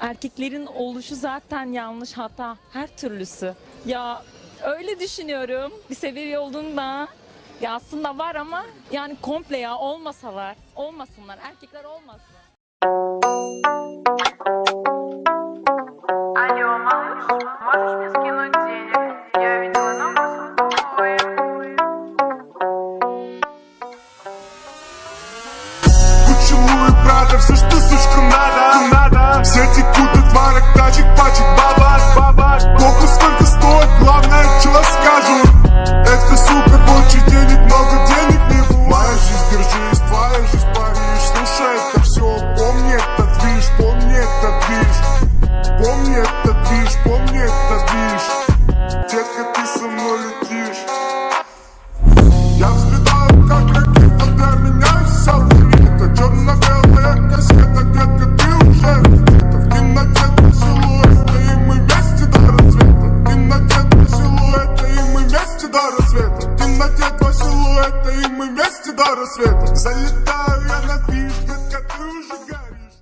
Erkeklerin oluşu zaten yanlış hata her türlüsü. Ya öyle düşünüyorum. Bir sebebi olduğunda ya aslında var ama yani komple ya olmasalar, olmasınlar. Erkekler olmasın. Алло, малыш, можешь мне скинуть денег? Я видела номер с отбоем. Поцелуй, брата, все, помни этот движ Детка, ты со мной летишь. Я взлетаю, как ракета, для меня вся планета Черно-белая кассета, детка, ты уже где-то В темноте силуэта, и мы вместе до рассвета. В темноте два силуэта, и мы вместе до рассвета. В темноте два силуэта, и мы вместе до рассвета. Залетаю я на движ, ты